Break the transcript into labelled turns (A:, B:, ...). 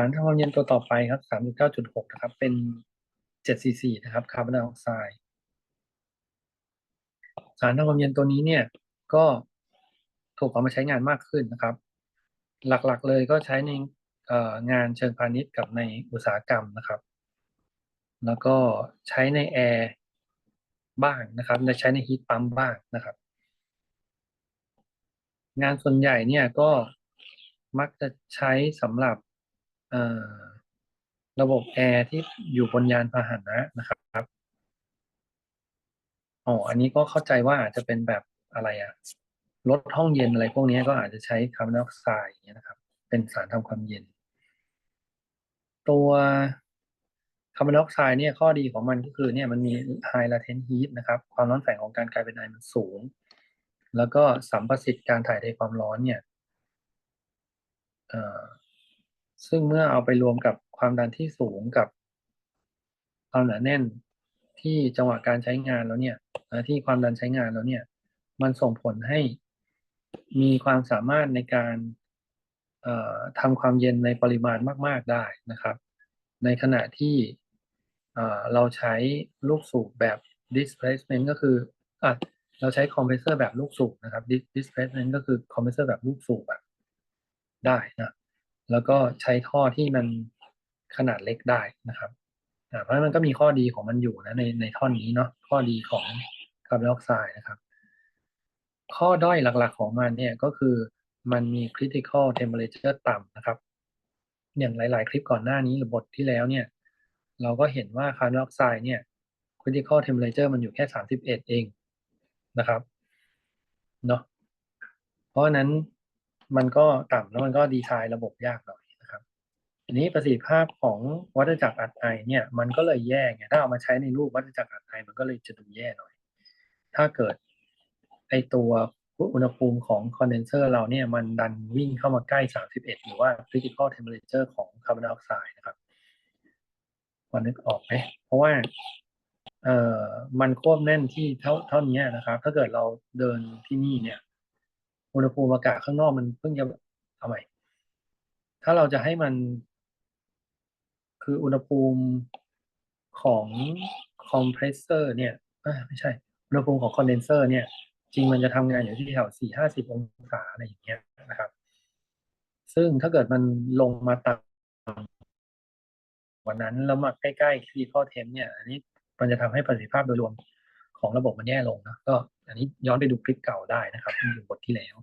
A: ารทำความเย็นตัวต่อไปครับสามเก้าจุดหกนะครับ เป็นเจ็ดซีซีนะครับคาร์บอนไดออกไซด์สารทำความเย็นตัวนี้เนี่ยก็ถูกเอามาใช้งานมากขึ้นนะครับ หลักๆเลยก็ใช้ในงานเชิงพาณิชย์กับในอุตสาหกรรมนะครับ แล้วก็ใช้ในแอร์บ้างนะครับและใช้ในฮีทปั๊มบ้างนะครับ งานส่วนใหญ่เนี่ยก็มักจะใช้สำหรับ ระบบแอร์ที่อยู่บนยานพาหนะนะครับอ๋ออันนี้ก็เข้าใจว่าอาจจะเป็นแบบอะไรอะลดห้องเย็นอะไรพวกนี้ก็อาจจะใช้คาร์บอนไดออกไซด์อย่างเงี้ยนะครับ เป็นสารทำความเย็น ตัวคาร์บอนไดออกไซด์เนี่ยข้อดีของมันก็คือเนี่ยมันมี high latent heat นะครับ ความร้อนแฝงของการกลายเป็นไอมันสูง แล้วก็สัมประสิทธิ์การถ่ายเทความร้อนเนี่ย ซึ่งเมื่อเอาไปรวมกับความดันที่สูงกับความหนาแน่นที่จังหวะการใช้งานแล้วเนี่ยที่ความดันใช้งานแล้วเนี่ย มันส่งผลให้มีความสามารถในการทำความเย็นในปริมาณมาก ๆได้นะครับ ในขณะที่เราใช้ลูกสูบแบบ displacement ก็คืออเราใช้คอมเพรสเซอร์แบบลูกสูบนะครับ displacement ก็คือคอมเพรสเซอร์แบบลูกสูบแบบได้นะ แล้วก็ใช้ท่อที่มันขนาดเล็กได้นะครับเพราะมันก็มีข้อดีของมันอยู่นะในในท่อนนี้เนาะข้อดีของคาร์บอนไดออกไซด์นะครับ ข้อด้อยหลักๆของมันเนี่ยก็คือมันมี critical temperature ต่ำนะครับ อย่างหลาย ๆ คลิปก่อนหน้านี้หรือบทที่แล้วเนี่ย เราก็เห็นว่าคาร์บอนไดออกไซด์เนี่ย critical temperature มันอยู่แค่ 31 เองนะครับเนาะเพราะนั้น มันก็ต่ำแล้วมันก็ดีไซน์ระบบยากหน่อยนะครับอันนี้ประสิทธิภาพของวัฏจักรอัดไอเนี่ย มันก็เลยแย่ไงถ้าเอามาใช้ในรูปวัฏจักรอัดไอมันก็เลยจะดูแย่หน่อย ถ้าเกิดไอตัวอุณหภูมิของคอนเดนเซอร์เราเนี่ยมันดันวิ่งเข้ามาใกล้ 31 หรือว่า critical temperature ของคาร์บอนไดออกไซด์นะครับพอนึกออกไหมเพราะว่าเอ่อมันควบแน่นที่เท่าเท่านี้นะครับ ถ้าเกิดเราเดินที่นี่เนี่ย อุณหภูมิอากาศข้างนอกมันเพิ่งจะทำไมถ้าเราจะให้มัน คืออุณหภูมิของคอมเพรสเซอร์ เนี่ยไม่ใช่ อุณหภูมิของคอนเดนเซอร์ เนี่ย จริงมันจะทำงานอยู่ที่แถวสี่ห้าสิบองศาอะไรอย่างเงี้ยนะครับ ซึ่งถ้าเกิดมันลงมาต่ำวันนั้นแล้วมาใกล้ๆคีข้อเทมเนี่ย อันนี้มันจะทำให้ประสิทธิภาพโดยรวมของระบบมันแย่ลงนะก็ อันนี้ย้อนไปดูคลิปเก่าได้นะครับที่อยู่บทที่แล้ว